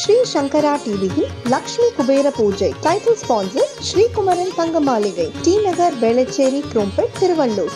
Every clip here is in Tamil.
ஸ்ரீ சங்கரா டிவியில் லக்ஷ்மி குபேர பூஜை. Title sponsor Srikumaran Thanga Maligai T Nagar Velachery Chromepet Tiruvallur.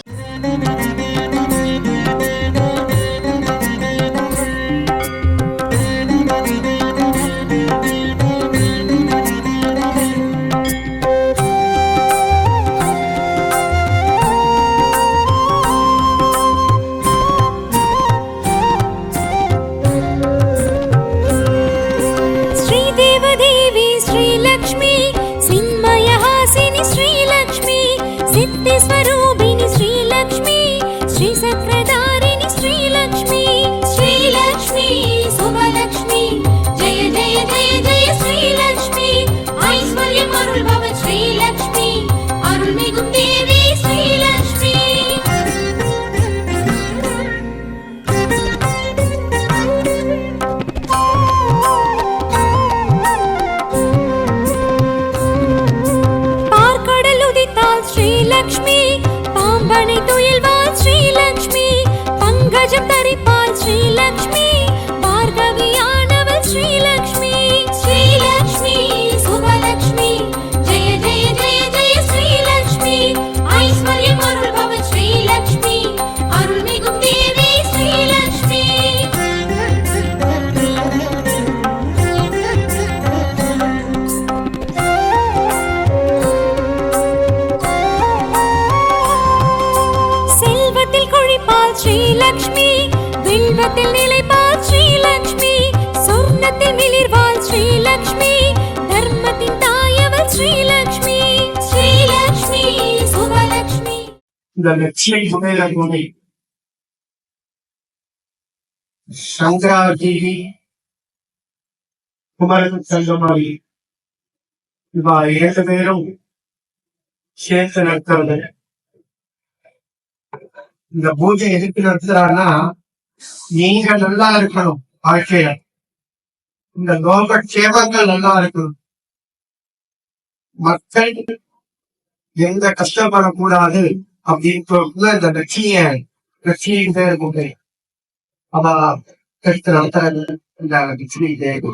Srilakshmi வில்வத்தில் நிலைப்பாள் ஸ்ரீலக்ஷ்மி சொர்ணத்தில் மிளிர்வாள் ஸ்ரீலக்ஷ்மி தர்மத்தின் தாயவள் ஸ்ரீலக்ஷ்மி ஸ்ரீலக்ஷ்மி சுபலக்ஷ்மி இந்த லட்சுமி குபேர சங்கராஜீவி குமரன் சங்கமாரி இவா இரண்டு பேரும் சேர்த்து நடத்துறது இந்த பூஜை எதுக்கு நடத்துறாருன்னா நீங்க நல்லா இருக்கணும் வாழ்க்கையில. இந்த லோக சேவங்கள் நல்லா இருக்கணும். மக்கள் எந்த கஷ்டப்படக்கூடாது அப்படின்னு இந்த லட்சிய லட்சியம் பேர் கொண்டு அவ எடுத்து நடத்துறது இந்த லட்சுமி பேர்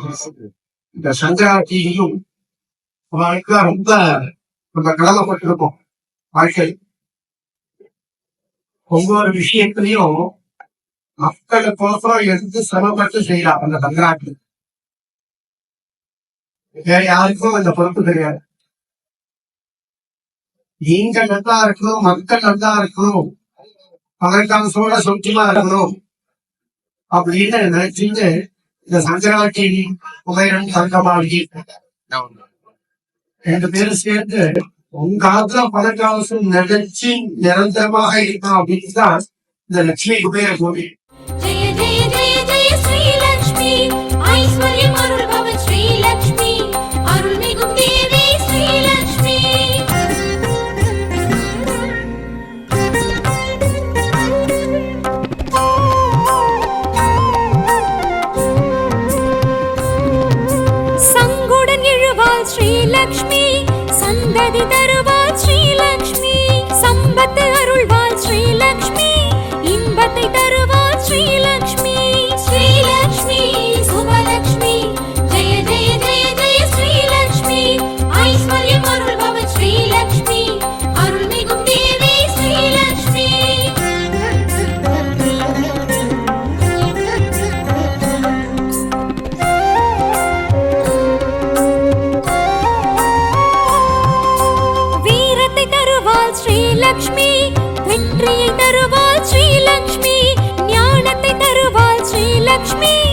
இந்த சங்கரா அவளுக்கு ரொம்ப நம்ம கடமைப்பட்டிருக்கோம் வாழ்க்கை ஒவ்வொரு விஷயத்திலையும் மக்களுக்கோசரம் எடுத்து சிரமப்பட்டு செய்யலாம் அந்த சங்கராட்டி வேற யாருக்கும் அந்த பொறுப்பு கிடையாது. நீங்க நல்லா இருக்கணும் மக்கள் நல்லா இருக்கணும் பகற்காலத்தோட சொந்தமா இருக்கணும் அப்படின்னு நினைச்சுட்டு இந்த சங்கராட்சி உமைரன் தங்கமாளி ரெண்டு பேரும் சேர்ந்து உங்க காலத்துல பணக்காலசும் நிகழ்ச்சி நிரந்தரமாக இருக்கும் அப்படின்னு தான் இந்த லட்சுமி குபேர கோவில். ஸ்ரீலக்ஷ்மி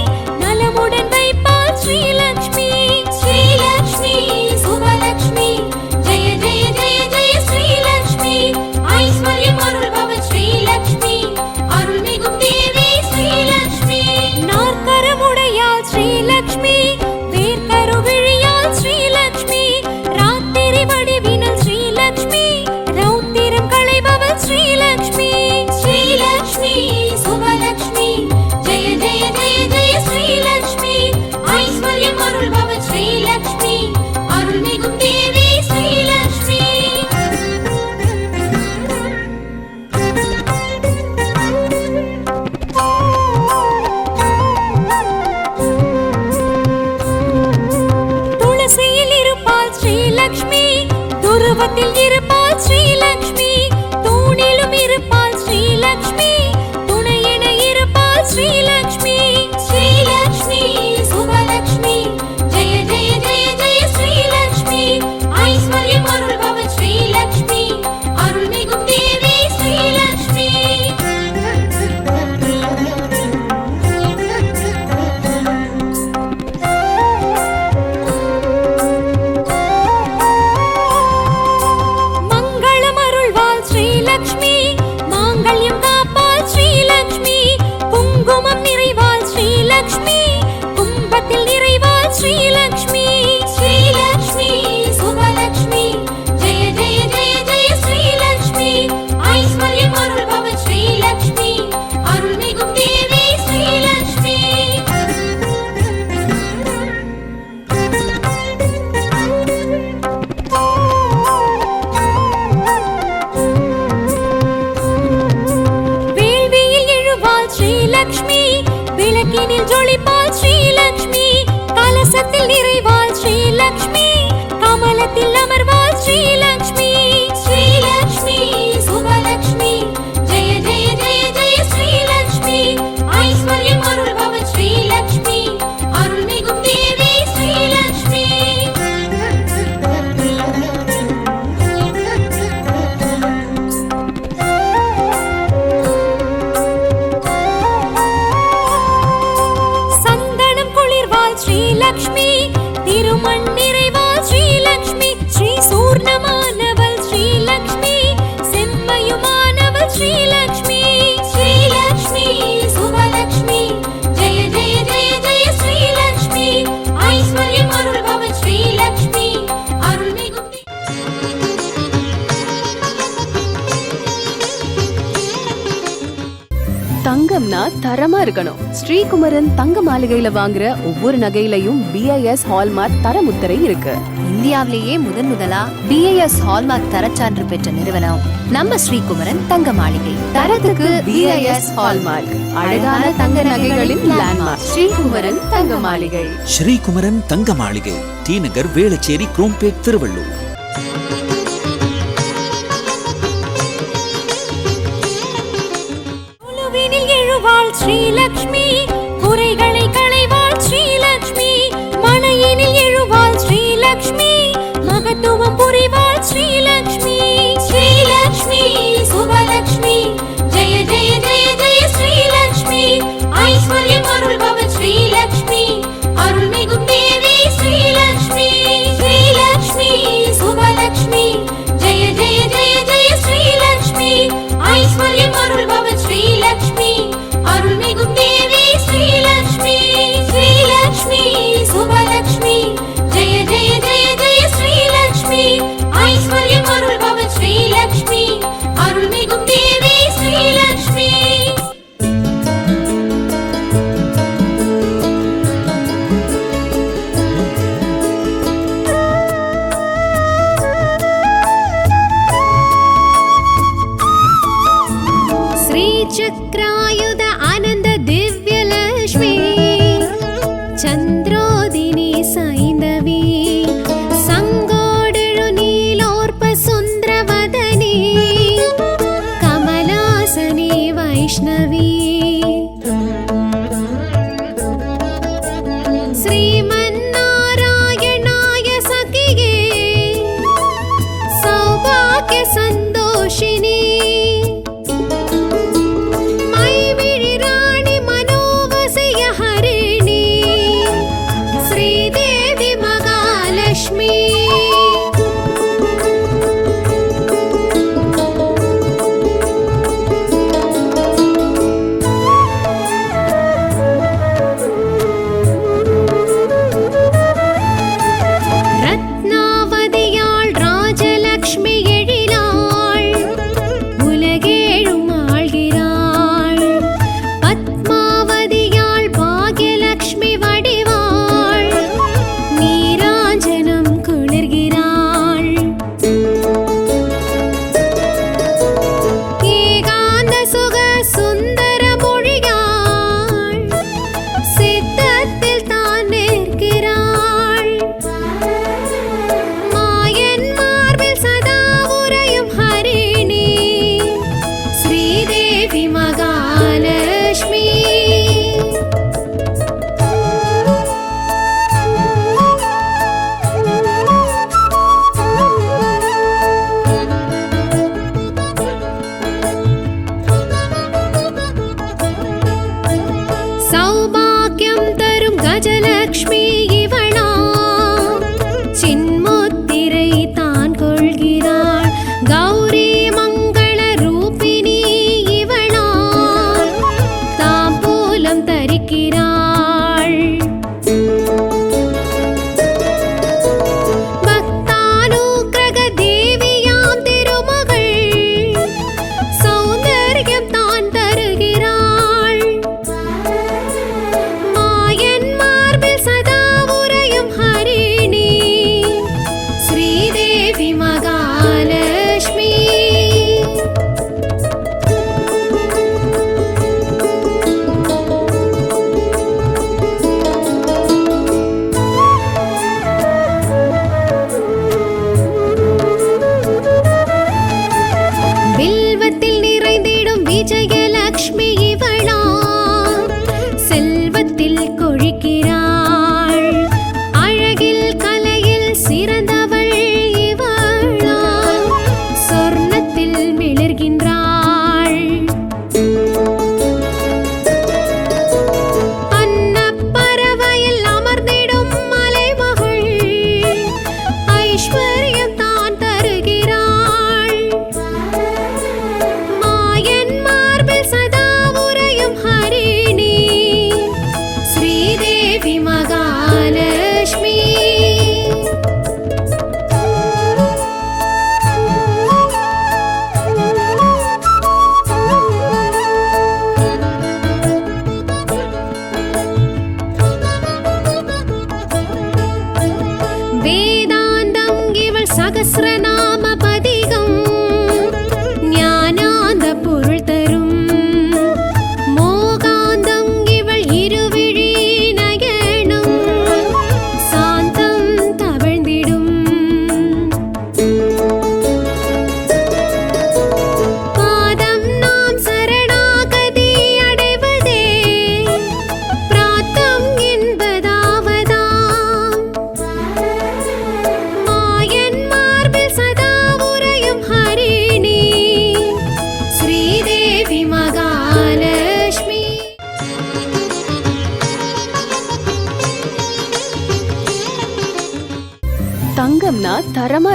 தரமா இருக்கணும். ஸ்ரீகுமரன் தங்க மாளிகையில வாங்குற ஒவ்வொரு நகையிலையும் பிஐஎஸ் ஹால்மார்க் தர முத்திரை இருக்கு. இந்தியாவிலேயே முதன் முதலா பிஐஎஸ் ஹால்மார்க் தரச்சான்று பெற்ற நிறுவனம் நம்ம ஸ்ரீகுமரன் தங்க மாளிகை. தரத்துக்கு பிஐஎஸ் ஹால்மார்க் அழகான தங்க நகைகளின் லேண்ட்மார்க் ஸ்ரீகுமரன் தங்க மாளிகை. ஸ்ரீகுமரன் தங்க மாளிகை டி நகர் வேளச்சேரி குரோம்பேட் திருவள்ளூர். லக்ஷ்மி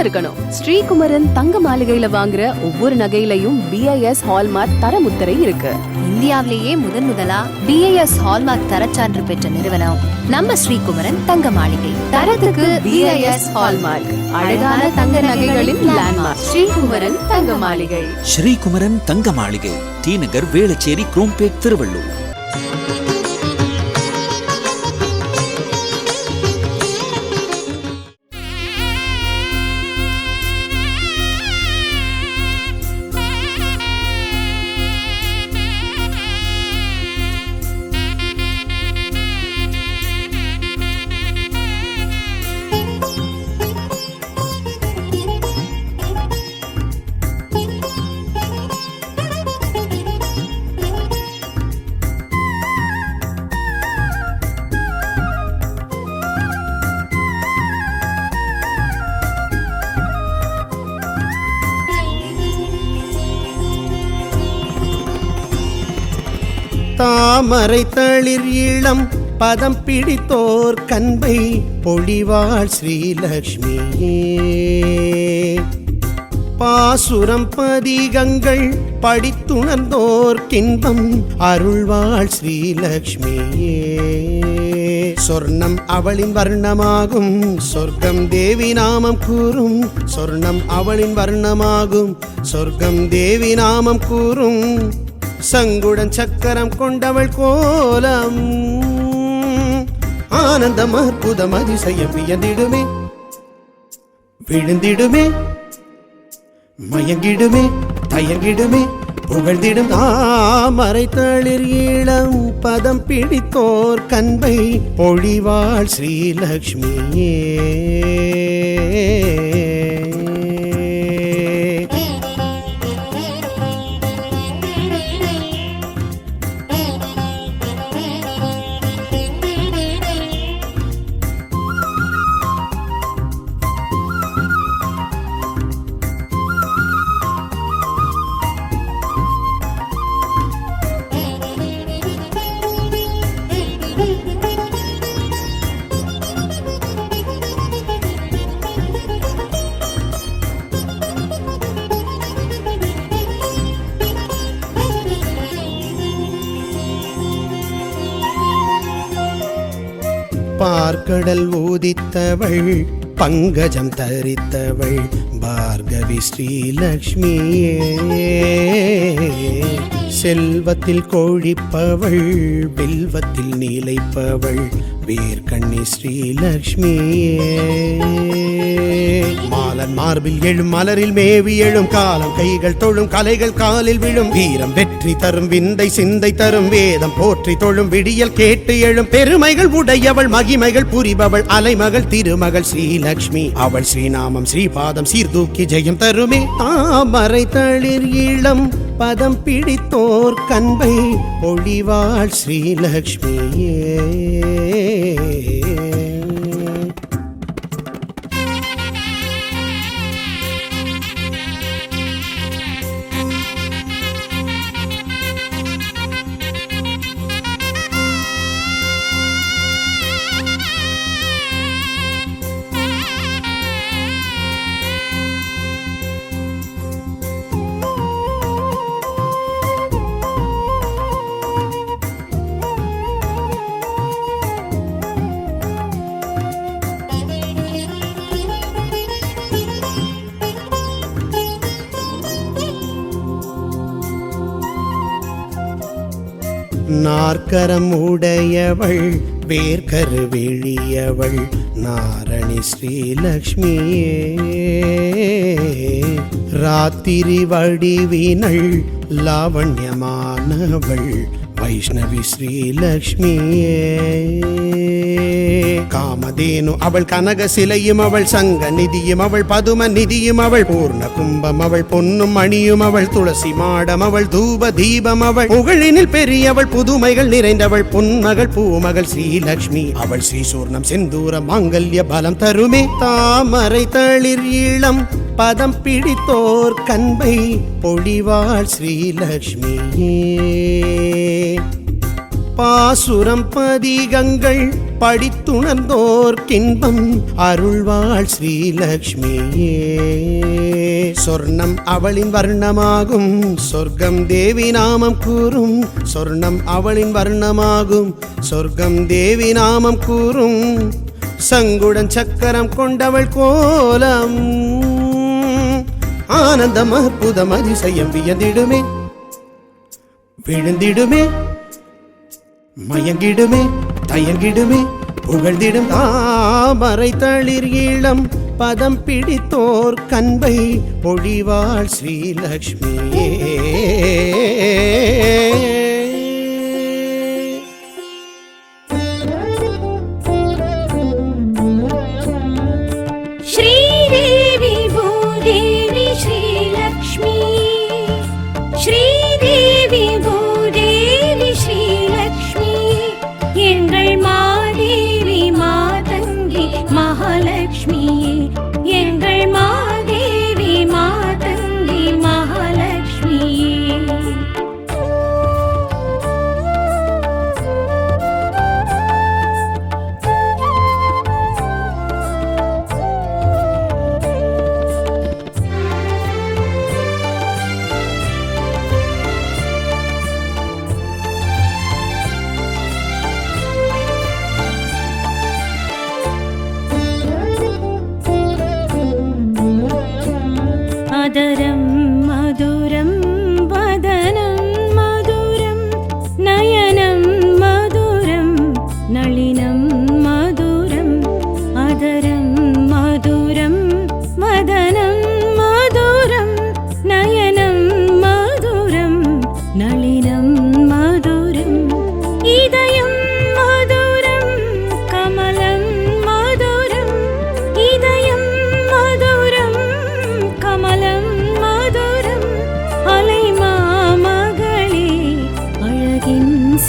இருக்கணும். ஸ்ரீகுமரன் தங்க மாளிகையில வாங்குற ஒவ்வொரு நகையிலையும் பிஐஎஸ் ஹால்மார்க் தரமுத்திரை இருக்கு. இந்தியாவிலேயே முதன் முதலா பிஐஎஸ் ஹால்மார்க் தரச்சான்று பெற்ற நிறுவனம் நம்ம ஸ்ரீகுமரன் தங்க மாளிகை. தரத்துக்கு பிஐஎஸ் ஹால்மார்க் அழகான தங்க நகைகளின் லேண்ட்மார்க் ஸ்ரீகுமரன் தங்க மாளிகை. ஸ்ரீகுமரன் தங்க மாளிகை. டி நகர் வேளச்சேரி குரோம்பேட் திருவள்ளூர். தளிர் இளம் பதம் பிடித்தோர் கண்பை பொழிவாள் ஸ்ரீலக்ஷ்மியே. பாசுரம் பதிகங்கள் படித்துணர்ந்தோர் கின்பம் அருள்வாள் ஸ்ரீலக்ஷ்மியே. சொர்ணம் அவளின் வர்ணமாகும் சொர்க்கம் தேவி நாமம் கூறும் சொர்ணம் அவளின் வர்ணமாகும் சொர்க்கம் தேவி நாமம் கூறும். சங்குடன் சக்கரம் கொண்டவள் கோலம். ஆனந்தம் அற்புதம் அதிசயம் வியந்திடுமே. விழுந்திடுமே. மயங்கிடுமே தயங்கிடுமே. புகழ்ந்திடும் தாமரை தளிர் இளம் பதம் பிடித்தோர் கண்பை பொழிவாள் ஸ்ரீலக்ஷ்மியே. பார்க்கடல் பங்கஜம் தரித்தவள் பார்கவி ஸ்ரீலக்ஷ்மியே. செல்வத்தில் கோழிப்பவள் வில்வத்தில் நீலைப்பவள் வேர்கண்ணி ஸ்ரீலக்ஷ்மியே. மாலன் மார்பில் எழும் மலரில் மேவி எழும் காலம் கைகள் தொழும் கலைகள் காலில் விழும். வீரம் வெற்றி தரும் விந்தை சிந்தை தரும் வேதம் போற்றி தொழும் விடியல் கேட்டு எழும். பெருமைகள் உடையவள் மகிமைகள் புரிபவள் அலைமகள் திருமகள் ஸ்ரீலக்ஷ்மி. அவள் ஸ்ரீநாமம் ஸ்ரீபாதம் சீர்தூக்கி ஜெயம் தருமே. தாமரை தளிர் இளம் பதம் பிடித்தோர் கண்பை பொழிவாள் ஸ்ரீலக்ஷ்மியே. நாற்கரம் உடையவள் வேர்கரு வெளியவள் நாரணி ஸ்ரீலக்ஷ்மியே. ராத்திரி வடிவினள் லாவண்யமானவள் வைஷ்ணவி ஸ்ரீலக்ஷ்மியே. காமதேனு அவள் கனக சிலையும் அவள் சங்க நிதியும் அவள் பதும நிதியும் அவள் பூர்ண கும்பம் அவள் பொன்னும் மணியும் அவள் துளசி மாடம் அவள் தூப தீபம் அவள் புகழினில் பெரியவள் புதுமைகள் நிறைந்தவள் புன்மகள் பூமகள் ஸ்ரீலக்ஷ்மி. அவள் ஸ்ரீ சூர்ணம் செந்தூர மாங்கல்ய பலம் தருமே. தாமரை தளிர் இளம் பதம் பிடித்தோர் கண்பை பொழிவாள் ஸ்ரீலக்ஷ்மியே. பாசுரம் பதிகங்கள் படித்துணர்ந்தோர்கின்பம் அருள்வாள் ஸ்ரீலக்ஷ்மியே. சொர்ணம் அவளின் வர்ணமாகும் சொர்க்கம் தேவி நாமம் கூறும். சொர்ணம் அவளின் வர்ணமாகும் சொர்க்கம் தேவி நாமம் கூறும். சங்குடன் சக்கரம் கொண்டவள் கோலம். ஆனந்தம் அற்புதம் அதிசயம் வியந்திடுமே. விழுந்திடுமே. மயங்கிடுமே தயங்கிடுமே புகழ்ந்திடும் தாமரை தளிர் ஈழம். பதம் பிடித்தோர் கண்பை பொழிவாள் ஸ்ரீலக்ஷ்மியே.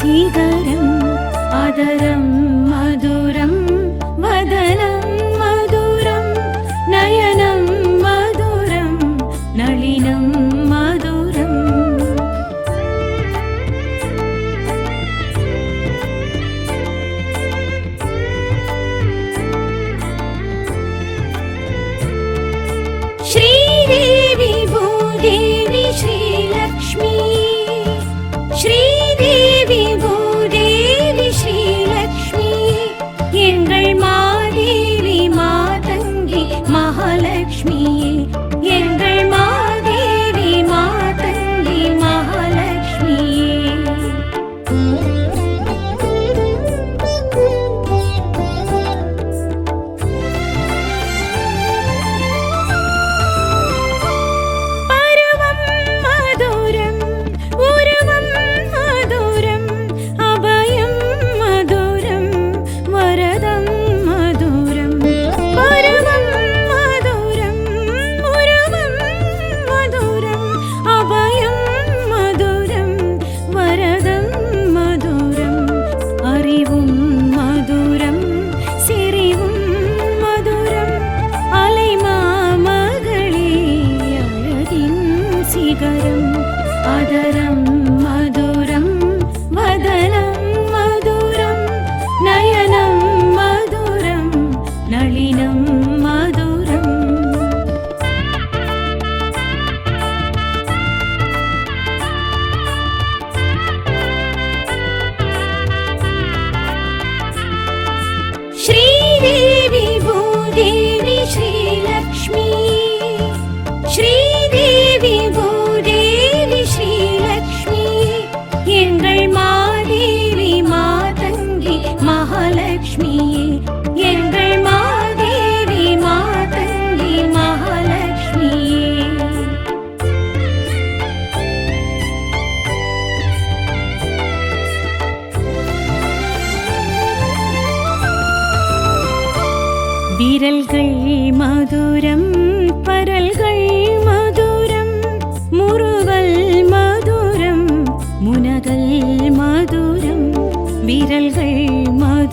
அழகின் சிகரம்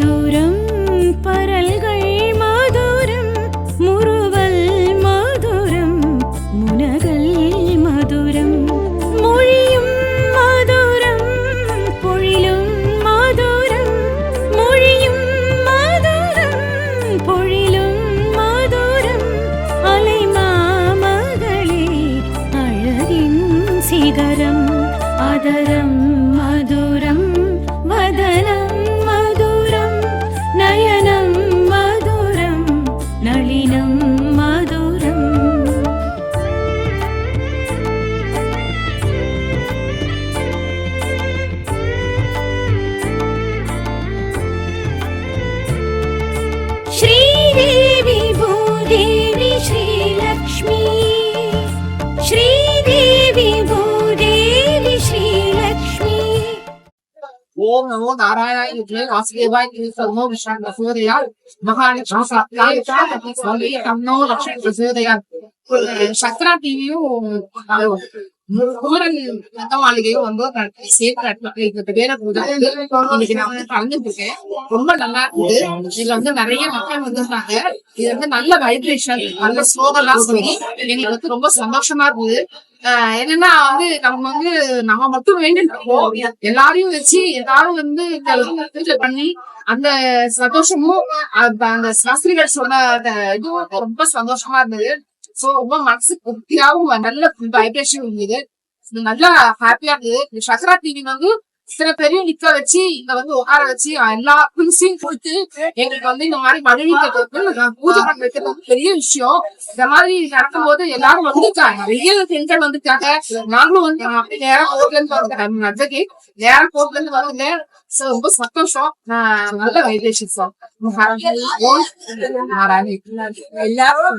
മധുരം ఓం నమో నారాయణ సర్వో విష్ణు ప్రసూదయ మహాలక్ష్మి ప్రసూదయ శస్త్ర టీవీయు சுவாமி தன்னோ லட்சுமி பிரசோதையால் சக்ரா டிவியும் வந்து சேர்த்து நான் வந்து கலந்துட்டு இருக்கேன் ரொம்ப நல்லா இருக்குது இதுல வந்து நிறைய மக்கள் வந்திருந்தாங்க இது வந்து நல்ல வைப்ரேஷன் நல்ல ஸ்லோகம்லாம் சொல்லி எங்களுக்கு வந்து ரொம்ப சந்தோஷமா இருக்குது. என்னன்னா வந்து நம்ம வந்து நம்ம மட்டும் வேண்டிட்டு எல்லாரையும் வச்சு எல்லாரும் வந்து இந்த பண்ணி அந்த சந்தோஷமும் அந்த அந்த சாஸ்திரிகள் சொன்ன அந்த இதுவும் ரொம்ப சந்தோஷமா இருந்தது. சோ ரொம்ப மனசு திருப்தியாவும் நல்ல வைப்ரேஷன் இருந்தது நல்லா ஹாப்பியா இருந்தது இந்த சக்கரா டிவி வந்து சில பேரையும் நிக்க வச்சு இங்க வந்து உட்கார வச்சு எல்லா திங்ஸையும் கொடுத்து எங்களுக்கு வந்து இந்த மாதிரி மகிழ்விக்கிறது பூஜை பண்ண வைக்கிறது வந்து பெரிய விஷயம். இந்த மாதிரி நடக்கும் போது எல்லாரும் வந்துட்டாங்க. நிறைய பெண்கள் வந்துட்டாங்க. நாங்களும் வந்து நேரம் கோட்ல இருந்து வந்தேன். நடந்தது நேரம் கோட்ல இருந்து வந்தேன் So, ரொம்ப சந்தோஷம். நல்ல வைப்ரேஷன் சார் எல்லாரும்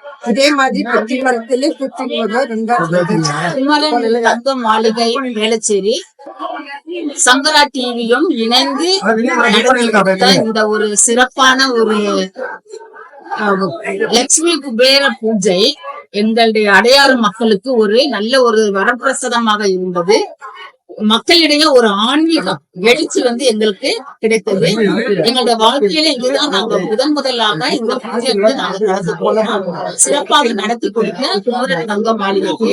இதே மாதிரி பக்தி மரத்திலே குத்தி போடுற ரெண்டாவது மாளிகை வேளச்சேரி. சங்கரா டிவியும் இணைந்து இந்த ஒரு சிறப்பான ஒரு லட்சுமி குபேர பூஜை எங்களுடைய அடையாறு மக்களுக்கு ஒரு நல்ல ஒரு வரப்பிரசாதமாக இருந்தது. மக்களிடையே ஒரு ஆன்மீகம் எழுச்சி வந்து எங்களுக்கு கிடைத்தது. எங்களுடைய வாழ்க்கையில இதுதான் நாங்க முதன் முதலாக இந்த பூஜை வந்து நாங்க சிறப்பாக நடத்தி கொடுத்த குமரன் தங்க மாளிகைக்கு.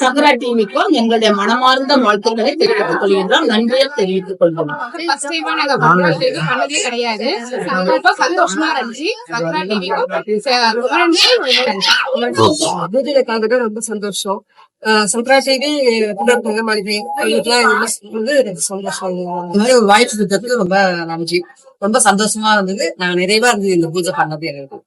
சங்கரா டிவிக்கும் எங்களுடைய மனமார்ந்த வாழ்த்துக்களை தெரிவித்துக் கொள்கின்றோம். நன்றியை தெரிவித்துக் பண்ணதே கிடையாது. சந்தோஷமா இருந்துச்சு. டிவிக்கும் ரொம்ப சந்தோஷம். தங்க மாளிகை அவங்களுக்குலாம் வந்து சந்தோஷம் இந்த மாதிரி ஒரு வாய்ப்பு கொடுத்ததுக்கு ரொம்ப நன்றி. ரொம்ப சந்தோஷமா இருந்தது. நான் நிறைவா இருந்தது இந்த பூஜை பண்ணது எனக்கு.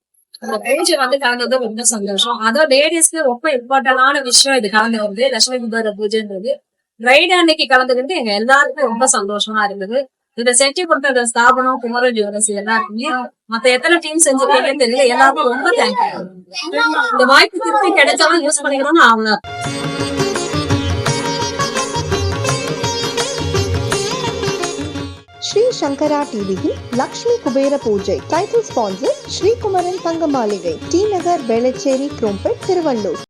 இந்த பூஜை வந்து கலந்தது ரொம்ப சந்தோஷம். அதுவும் லேடிஸ்க்கு ரொம்ப இம்பார்ட்டன்டான விஷயம் இது கலந்து வந்து லட்சுமி குபேர பூஜைன்றது. ரைடு அன்னைக்கு கலந்துக்கிட்டு எங்க எல்லாருக்கும் ரொம்ப சந்தோஷமா இருந்தது. இதை செஞ்சு கொடுத்த ஸ்தாபனம் குமர ஜுவல்லர்ஸ் எல்லாருக்குமே மத்த எத்தனை டீம் செஞ்சிருக்கீங்கன்னு தெரியல எல்லாருக்கும் ரொம்ப தேங்க்யூ இந்த வாய்ப்பு திருப்பி கிடைச்சாலும் யூஸ் பண்ணிக்கணும்னு அவங்க ஸ்ரீ சங்கரா டிவியில் லக்ஷ்மி குபேர பூஜை title sponsor Srikumaran Thanga Maligai T Nagar Velachery Chromepet Tiruvallur